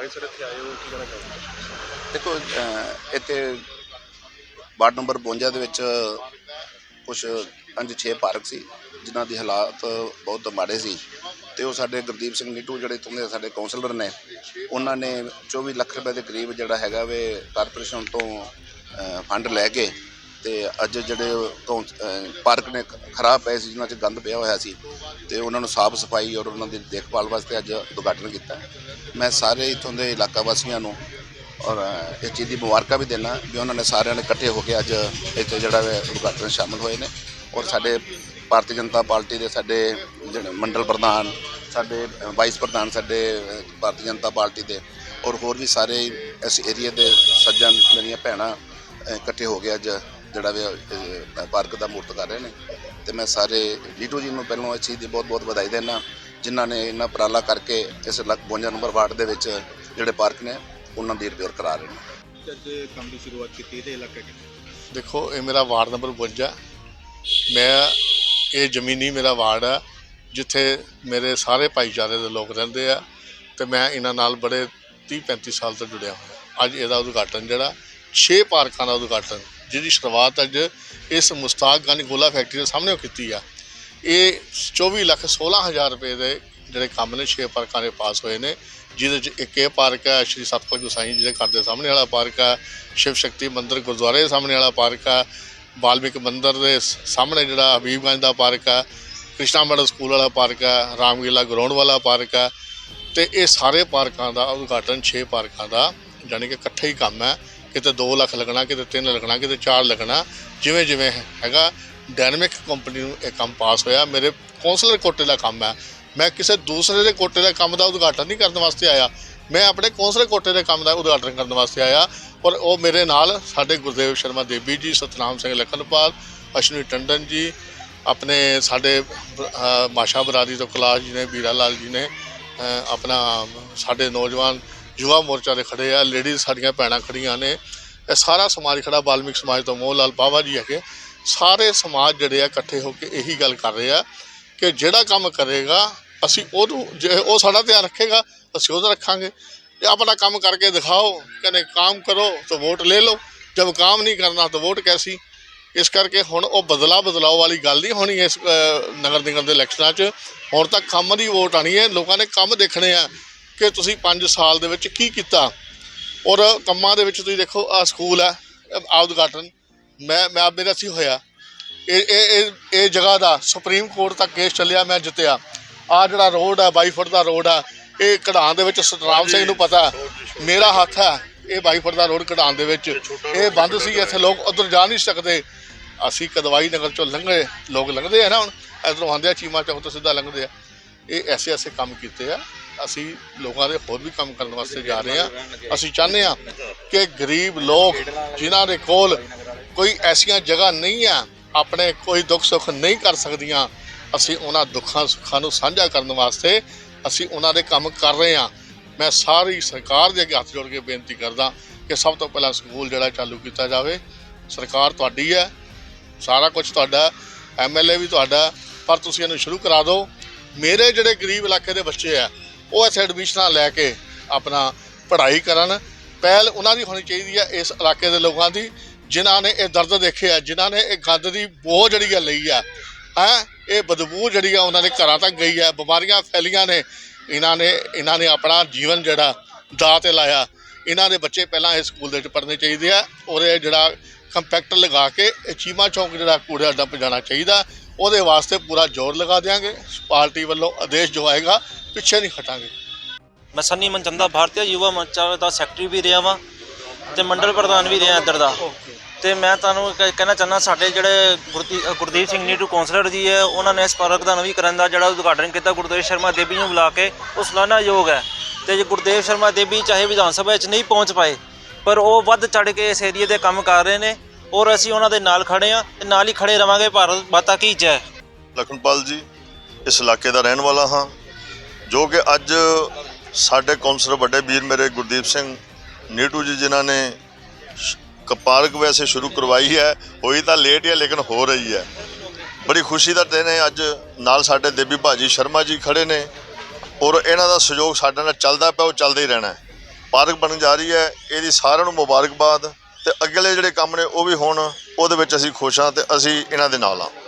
ਹਾਂਜੀ ਸਰ, ਇੱਥੇ ਆਏ ਹੋ, ਕੀ ਕਹਿਣਾ ਚਾਹੋਗੇ? ਦੇਖੋ, ਅਹ, ਇੱਥੇ ਵਾਰਡ ਨੰਬਰ 52 ਦੇ ਵਿੱਚ ਕੁਝ ਪੰਜ ਛੇ ਪਾਰਕ ਸੀ, ਜਿਨ੍ਹਾਂ ਦੀ ਹਾਲਾਤ ਬਹੁਤ ਮਾੜੇ ਸੀ। ਤੇ ਉਹ ਸਾਡੇ ਗੁਰਦੀਪ ਸਿੰਘ ਨੀਟੂ ਜਿਹੜੇ ਇੱਥੋਂ ਦੇ ਸਾਡੇ ਕਾਉਂਸਲਰ ਨੇ, ਉਹਨਾਂ ਨੇ 24 ਲੱਖ ਰੁਪਏ ਦੇ ਕਰੀਬ ਜਿਹੜਾ ਹੈਗਾ ਵੇ ਕਾਰਪੋਰੇਸ਼ਨ ਤੋਂ ਫੰਡ ਲੈ ਕੇ ਤੇ ਅੱਜ ਜਿਹੜੇ ਉਹ ਪਾਰਕ ਨੇ ਖਰਾਬ ਪਏ ਸੀ ਜਿਨ੍ਹਾਂ 'ਚ ਗੰਦ ਪਿਆ ਹੋਇਆ ਸੀ ਤੇ ਉਹਨਾਂ ਨੂੰ ਸਾਫ਼ ਸਫ਼ਾਈ ਔਰ ਉਹਨਾਂ ਦੀ ਦੇਖਭਾਲ ਵਾਸਤੇ ਅੱਜ ਉਦਘਾਟਨ ਕੀਤਾ। ਮੈਂ ਸਾਰੇ ਇੱਥੋਂ ਦੇ ਇਲਾਕਾ ਵਾਸੀਆਂ ਨੂੰ ਔਰ ਅ, ਇਸ ਚੀਜ਼ ਦੀ ਮੁਬਾਰਕਾਂ ਵੀ ਦੇਣਾ ਵੀ ਉਹਨਾਂ ਨੇ ਸਾਰਿਆਂ ਨੇ ਇਕੱਠੇ ਹੋ ਕੇ ਅੱਜ ਇੱਥੇ ਜਿਹੜਾ ਵੇ ਉਦਘਾਟਨ ਸ਼ਾਮਲ ਹੋਏ ਨੇ। ਔਰ ਸਾਡੇ ਭਾਰਤੀ ਜਨਤਾ ਪਾਰਟੀ ਦੇ ਸਾਡੇ ਜਿਹੜੇ ਮੰਡਲ ਪ੍ਰਧਾਨ ਸਾਡੇ ਵਾਈਸ ਪ੍ਰਧਾਨ ਸਾਡੇ ਭਾਰਤੀ ਜਨਤਾ ਪਾਰਟੀ ਦੇ ਔਰ ਹੋਰ ਵੀ ਸਾਰੇ ਇਸ ਏਰੀਆ ਦੇ ਸੱਜਣ ਮੇਰੀਆਂ ਭੈਣਾਂ ਇਕੱਠੇ ਹੋ ਕੇ ਅੱਜ ਜਿਹੜਾ ਵੇ ਪਾਰਕ ਦਾ ਮੂਰਤ ਕਰ ਰਹੇ ਨੇ। ਤੇ ਮੈਂ ਸਾਰੇ ਲੀਟੂ ਜੀ ਨੂੰ ਪਹਿਲਾਂ ਇਸ ਚੀਜ਼ ਦੀ ਬਹੁਤ ਬਹੁਤ ਵਧਾਈ ਦੇਣਾ ਜਿਨ੍ਹਾਂ ਨੇ ਇੰਨਾ ਉਪਰਾਲਾ ਕਰਕੇ ਇਸ ਲੱਖ 52 ਨੰਬਰ ਵਾਰਡ ਦੇ ਵਿੱਚ ਜਿਹੜੇ ਪਾਰਕ ਨੇ ਉਹਨਾਂ ਦੀ ਰਿਪੇਅਰ ਕਰਾ ਰਹੇ ਨੇ। ਅੱਜ ਕੰਮ ਦੀ ਸ਼ੁਰੂਆਤ ਕੀਤੀ ਇਹਦੇ ਇਲਾਕੇ ਕਿੰਨੇ ਦੇਖੋ ਇਹ ਮੇਰਾ ਵਾਰਡ ਨੰਬਰ 52 ਮੈਂ ਇਹ ਜ਼ਮੀਨੀ ਮੇਰਾ ਵਾਰਡ ਹੈ ਜਿੱਥੇ ਮੇਰੇ ਸਾਰੇ ਭਾਈਚਾਰੇ ਦੇ ਲੋਕ ਰਹਿੰਦੇ ਆ ਤੇ ਮੈਂ ਇਹਨਾਂ ਨਾਲ ਬੜੇ 30 35 ਸਾਲ ਤੋਂ ਜੁੜਿਆ ਹੋਇਆ। ਅੱਜ ਇਹਦਾ ਉਦਘਾਟਨ ਜਿਹੜਾ 6 ਪਾਰਕਾਂ ਦਾ ਉਦਘਾਟਨ, ਜਿਹਦੀ ਸ਼ੁਰੂਆਤ ਅੱਜ ਇਸ ਮੁਸਤਾਕ ਗੰਜ ਗੋਲਾ ਫੈਕਟਰੀ ਦੇ ਸਾਹਮਣੇ ਕੀਤੀ ਆ। ਇਹ 24 ਲੱਖ 16 ਹਜ਼ਾਰ ਰੁਪਏ ਦੇ ਜਿਹੜੇ ਕੰਮ ਨੇ 6 ਪਾਰਕਾਂ ਦੇ ਪਾਸ ਹੋਏ ਨੇ, ਜਿਹਦੇ ਚ ਇੱਕ ਇਹ ਪਾਰਕ ਹੈ ਸ਼੍ਰੀ ਸਤਪਾਲ ਗੁਸਾਈ ਜੀ ਦੇ ਘਰ ਦੇ ਸਾਹਮਣੇ ਵਾਲਾ ਪਾਰਕ ਹੈ ਸ਼ਿਵ ਸ਼ਕਤੀ ਮੰਦਿਰ ਗੁਰਦੁਆਰੇ ਦੇ ਸਾਹਮਣੇ ਵਾਲਾ ਪਾਰਕ ਹੈ ਵਾਲਮੀਕ ਮੰਦਿਰ ਦੇ ਸਾਹਮਣੇ ਜਿਹੜਾ ਹਬੀਬਗੰਜ ਦਾ ਪਾਰਕ ਹੈ ਕ੍ਰਿਸ਼ਨਾ ਮਿਡਲ ਸਕੂਲ ਵਾਲਾ ਪਾਰਕ ਹੈ ਰਾਮਗੀਲਾ ਗਰਾਊਂਡ ਵਾਲਾ ਪਾਰਕ ਹੈ ਤੇ ਇਹ ਸਾਰੇ ਪਾਰਕਾਂ ਦਾ ਉਦਘਾਟਨ 6 ਪਾਰਕਾਂ ਦਾ ਯਾਨੀ ਕਿ ਇਕੱਠੇ ਹੀ ਕੰਮ ਹੈ ਕਿਤੇ 2 ਲੱਖ ਲੱਗਣਾ, ਕਿਤੇ 3 ਲੱਗਣਾ, ਕਿਤੇ 4 ਲੱਗਣਾ, ਜਿਵੇਂ ਜਿਵੇਂ ਹੈਗਾ ਡਾਇਨਾਮਿਕ ਕੰਪਨੀ ਨੂੰ ਇਹ ਕੰਮ ਪਾਸ ਹੋਇਆ। ਮੇਰੇ ਕੌਂਸਲਰ ਕੋਟੇ ਦਾ ਕੰਮ ਹੈ। ਮੈਂ ਕਿਸੇ ਦੂਸਰੇ ਦੇ ਕੋਟੇ ਦਾ ਕੰਮ ਦਾ ਉਦਘਾਟਨ ਨਹੀਂ ਕਰਨ ਵਾਸਤੇ ਆਇਆ। ਮੈਂ ਆਪਣੇ ਕੌਂਸਲਰ ਕੋਟੇ ਦੇ ਕੰਮ ਦਾ ਉਦਘਾਟਨ ਕਰਨ ਵਾਸਤੇ ਆਇਆ। ਔਰ ਉਹ ਮੇਰੇ ਨਾਲ ਸਾਡੇ ਗੁਰਦੇਵ ਸ਼ਰਮਾ ਦੇਵੀ ਜੀ, ਸਤਨਾਮ ਸਿੰਘ ਲਖਨਪਾਲ, ਅਸ਼ਵਨੀ ਟੰਡਨ ਜੀ, ਆਪਣੇ ਸਾਡੇ ਮਾਸ਼ਾ ਬਰਾਦੀ ਤੋਂ ਕਲਾਸ ਜੀ ਨੇ ਵੀਰਾ ਲਾਲ ਜੀ ਨੇ ਆਪਣਾ ਸਾਡੇ ਨੌਜਵਾਨ ਯੁਵਾ ਮੋਰਚਾ ਦੇ ਖੜੇ ਆ ਲੇਡੀਜ਼ ਸਾਡੀਆਂ ਭੈਣਾਂ ਖੜੀਆਂ ਨੇ। ਇਹ ਸਾਰਾ ਸਮਾਜ ਖੜਾ, ਬਾਲਮਿਕ ਸਮਾਜ ਤੋਂ ਮੋਹਨ ਲਾਲ ਬਾਵਾ ਜੀ ਹੈਗੇ। ਸਾਰੇ ਸਮਾਜ ਜਿਹੜੇ ਆ, ਇਕੱਠੇ ਹੋ ਕੇ ਇਹੀ ਗੱਲ ਕਰ ਰਹੇ ਆ ਕਿ ਜਿਹੜਾ ਕੰਮ ਕਰੇਗਾ, ਅਸੀਂ ਉਹਨੂੰ, ਜੇ ਉਹ ਸਾਡਾ ਧਿਆਨ ਰੱਖੇਗਾ, ਅਸੀਂ ਉਹਦਾ ਰੱਖਾਂਗੇ। ਆਪਣਾ ਕੰਮ ਕਰਕੇ ਦਿਖਾਓ, ਕਹਿੰਦੇ ਕੰਮ ਕਰੋ ਤਾਂ ਵੋਟ ਲੈ ਲਓ। ਜਦ ਕੰਮ ਨਹੀਂ ਕਰਨਾ ਤਾਂ ਵੋਟ ਕੈਸੀ? ਇਸ ਕਰਕੇ ਹੁਣ ਉਹ ਬਦਲਾ ਬਦਲਾਓ ਵਾਲੀ ਗੱਲ ਨਹੀਂ ਹੋਣੀ ਇਸ ਨਗਰ ਨਿਗਮ ਦੇ ਇਲੈਕਸ਼ਨਾਂ 'ਚ। ਹੁਣ ਤਾਂ ਕੰਮ ਦੀ ਵੋਟ ਆਣੀ ਹੈ, ਲੋਕਾਂ ਨੇ ਕੰਮ ਦੇਖਣੇ ਆ। ਕਿ ਤੁਸੀਂ 5 ਸਾਲ ਦੇ ਵਿੱਚ ਕੀ ਕੀਤਾ? ਔਰ ਕੰਮਾਂ ਦੇ ਵਿੱਚ ਤੁਸੀਂ ਦੇਖੋ ਆ ਸਕੂਲ ਹੈ ਆ ਉਦਘਾਟਨ। ਮੈਂ ਮੈਂ ਆਪ ਮੇਰਾ ਸੀ ਹੋਇਆ। ਇਹ ਇਹ ਇਹ ਜਗ੍ਹਾ ਦਾ ਸੁਪਰੀਮ ਕੋਰਟ ਤੱਕ ਕੇਸ ਚੱਲਿਆ, ਮੈਂ ਜਿੱਤਿਆ। ਆ ਜਿਹੜਾ ਰੋਡ ਹੈ 22 ਫੁੱਟ ਦਾ ਰੋਡ ਆ ਇਹ ਕਢਾਣ ਦੇ ਵਿੱਚ ਸਤਰਾਮ ਸਿੰਘ ਨੂੰ ਪਤਾ ਮੇਰਾ ਹੱਥ ਹੈ, ਇਹ 22 ਫੁੱਟ ਦਾ ਰੋਡ ਕਢਾਣ ਦੇ ਵਿੱਚ। ਇਹ ਬੰਦ ਸੀ, ਇੱਥੇ ਲੋਕ ਉਧਰ ਜਾ ਨਹੀਂ ਸਕਦੇ। ਅਸੀਂ ਕਦਵਾਈ ਨਗਰ ਚੋਂ ਲੰਘੇ, ਲੋਕ ਲੰਘਦੇ ਆ ਨਾ ਹੁਣ। ਇਧਰੋਂ ਆਉਂਦੇ ਆ, ਚੀਮਾ ਚੌਕ ਤੋਂ ਸਿੱਧਾ ਲੰਘਦੇ ਆ। ਇਹ ਐਸੇ ਐਸੇ ਕੰਮ ਕੀਤੇ ਆ। ਅਸੀਂ ਲੋਕਾਂ ਦੇ ਹੋਰ ਵੀ ਕੰਮ ਕਰਨ ਵਾਸਤੇ ਜਾ ਰਹੇ ਹਾਂ। ਅਸੀਂ ਚਾਹੁੰਦੇ ਹਾਂ ਕਿ ਗਰੀਬ ਲੋਕ ਜਿਨ੍ਹਾਂ ਦੇ ਕੋਲ ਕੋਈ ਐਸੀਆਂ ਜਗ੍ਹਾ ਨਹੀਂ ਆ, ਆਪਣੇ ਕੋਈ ਦੁੱਖ ਸੁੱਖ ਨਹੀਂ ਕਰ ਸਕਦੀਆਂ, ਅਸੀਂ ਉਹਨਾਂ ਦੁੱਖਾਂ ਸੁੱਖਾਂ ਨੂੰ ਸਾਂਝਾ ਕਰਨ ਵਾਸਤੇ ਅਸੀਂ ਉਹਨਾਂ ਦੇ ਕੰਮ ਕਰ ਰਹੇ ਹਾਂ। ਮੈਂ ਸਾਰੀ ਸਰਕਾਰ ਦੇ ਅੱਗੇ ਹੱਥ ਜੋੜ ਕੇ ਬੇਨਤੀ ਕਰਦਾ ਕਿ ਸਭ ਤੋਂ ਪਹਿਲਾਂ ਸਕੂਲ ਜਿਹੜਾ ਚਾਲੂ ਕੀਤਾ ਜਾਵੇ। ਸਰਕਾਰ ਤੁਹਾਡੀ ਹੈ, ਸਾਰਾ ਕੁਝ ਤੁਹਾਡਾ ਐਮਐਲਏ ਵੀ ਤੁਹਾਡਾ ਪਰ ਤੁਸੀਂ ਇਹਨੂੰ ਸ਼ੁਰੂ ਕਰਾ ਦਿਓ। ਮੇਰੇ ਜਿਹੜੇ ਗਰੀਬ ਇਲਾਕੇ ਦੇ ਬੱਚੇ ਆ ਉਹ ਇੱਥੇ ਐਡਮਿਸ਼ਨਾਂ ਲੈ ਕੇ ਆਪਣਾ ਪੜ੍ਹਾਈ ਕਰਨ। ਪਹਿਲ ਉਹਨਾਂ ਦੀ ਹੋਣੀ ਚਾਹੀਦੀ ਹੈ ਇਸ ਇਲਾਕੇ ਦੇ ਲੋਕਾਂ ਦੀ, ਜਿਨ੍ਹਾਂ ਨੇ ਇਹ ਦਰਦ ਦੇਖਿਆ, ਜਿਨ੍ਹਾਂ ਨੇ ਇਹ ਗੰਦ ਦੀ ਬੋਝ ਜਿਹੜੀ ਆ ਲਈ ਆ, ਹੈ, ਇਹ ਬਦਬੂ ਜਿਹੜੀ ਆ ਉਹਨਾਂ ਦੇ ਘਰਾਂ ਤੱਕ ਗਈ ਹੈ ਬਿਮਾਰੀਆਂ ਫੈਲੀਆਂ ਨੇ। ਇਹਨਾਂ ਨੇ ਇਹਨਾਂ ਨੇ ਆਪਣਾ ਜੀਵਨ ਜਿਹੜਾ ਦਾਅ ਤੇ ਲਾਇਆ। ਇਹਨਾਂ ਦੇ ਬੱਚੇ ਪਹਿਲਾਂ ਇਸ ਸਕੂਲ ਦੇ ਵਿੱਚ ਪੜ੍ਹਨੇ ਚਾਹੀਦੇ ਆ। ਔਰ ਇਹ ਜਿਹੜਾ ਕੰਪੈਕਟਰ ਲਗਾ ਕੇ ਇਹ ਚੀਮਾ ਚੌਂਕ ਜਿਹੜਾ ਕੂੜਾ ਡੰਪ ਜਾਣਾ ਚਾਹੀਦਾ। ਉਹਦੇ ਵਾਸਤੇ ਪੂਰਾ ਜ਼ੋਰ ਲਗਾ ਦਿਆਂਗੇ। ਪਾਰਟੀ ਵੱਲੋਂ ਆਦੇਸ਼ ਜੋ ਆਏਗਾ ਪਿੱਛੇ ਨਹੀਂ ਹਟਾਂਗੇ। ਮੈਂ ਸੰਨੀ ਮਨਚੰਦਾ ਭਾਰਤੀ ਯੁਵਾ ਮੰਚਾ ਦਾ ਸੈਕਟਰੀ ਵੀ ਰਿਹਾ ਵਾਂ ਤੇ ਮੰਡਲ ਪ੍ਰਧਾਨ ਵੀ ਰਿਹਾ ਇੱਧਰ ਦਾ। ਤੇ ਮੈਂ ਤੁਹਾਨੂੰ ਕਹਿਣਾ ਚਾਹੁੰਦਾ ਸਾਡੇ ਜਿਹੜੇ ਗੁਰਦੀਪ ਸਿੰਘ ਨੀਟੂ ਕੌਂਸਲਰ ਜੀ ਹੈ ਉਹਨਾਂ ਨੇ ਇਸ ਪਾਰਕ ਦਾ ਨਵੀਕਰਨ ਦਾ ਜਿਹੜਾ ਉਦਘਾਟਨ ਕੀਤਾ ਗੁਰਦੇਵ ਸ਼ਰਮਾ ਦੇਵੀ ਨੂੰ ਬੁਲਾ ਕੇ ਉਹ ਸਲਾਨਾਯੋਗ ਹੈ। ਤੇ ਜੇ ਗੁਰਦੇਵ ਸ਼ਰਮਾ ਦੇਵੀ ਚਾਹੇ ਵਿਧਾਨ ਸਭਾ ਵਿੱਚ ਨਹੀਂ ਪਹੁੰਚ ਪਾਏ ਪਰ ਉਹ ਵੱਧ ਚੜ ਕੇ ਇਸ ਏਰੀਏ ਦੇ ਕੰਮ ਕਰ ਰਹੇ ਨੇ ਔਰ ਅਸੀਂ ਉਹਨਾਂ ਦੇ ਨਾਲ ਖੜੇ ਆ ਤੇ ਨਾਲ ਹੀ ਖੜੇ ਰਵਾਂਗੇ ਭਾਰਤ ਮਾਤਾ ਕੀ ਜੈ। ਲਖਨਪਾਲ ਜੀ ਇਸ ਇਲਾਕੇ ਦਾ ਰਹਿਣ ਵਾਲਾ ਹਾਂ। ਜੋ ਕਿ ਅੱਜ ਸਾਡੇ ਕੌਂਸਲਰ ਵੱਡੇ ਵੀਰ ਮੇਰੇ ਗੁਰਦੀਪ ਸਿੰਘ ਨੀਟੂ ਜੀ ਜਿਨ੍ਹਾਂ ਨੇ ਸ਼- ਕ- ਪਾਰਕ ਵੈਸੇ ਸ਼ੁਰੂ ਕਰਵਾਈ ਹੈ, ਹੋਈ ਤਾਂ ਲੇਟ ਹੈ ਲੇਕਿਨ ਹੋ ਰਹੀ ਹੈ। ਬੜੀ ਖੁਸ਼ੀ ਦਾ ਦਿਨ ਹੈ, ਅੱਜ ਨਾਲ ਸਾਡੇ ਦੇਵੀ ਭਾਜੀ ਸ਼ਰਮਾ ਜੀ ਖੜੇ ਨੇ ਔਰ ਇਹਨਾਂ ਦਾ ਸਹਿਯੋਗ ਸਾਡੇ ਨਾਲ ਚੱਲਦਾ ਪਿਆ, ਉਹ ਚੱਲਦਾ ਹੀ ਰਹਿਣਾ ਪਾਰਕ ਬਣਨ ਜਾ ਰਹੀ ਹੈ, ਇਹਦੀ ਸਾਰਿਆਂ ਨੂੰ ਮੁਬਾਰਕਬਾਦ ਤੇ ਅਗਲੇ ਜਿਹੜੇ ਕੰਮ ਨੇ ਉਹ ਵੀ ਹੋਣ, ਉਹਦੇ ਵਿੱਚ ਅਸੀਂ ਖੁਸ਼ ਹਾਂ ਤੇ ਅਸੀਂ ਇਹਨਾਂ ਦੇ ਨਾਲ ਹਾਂ।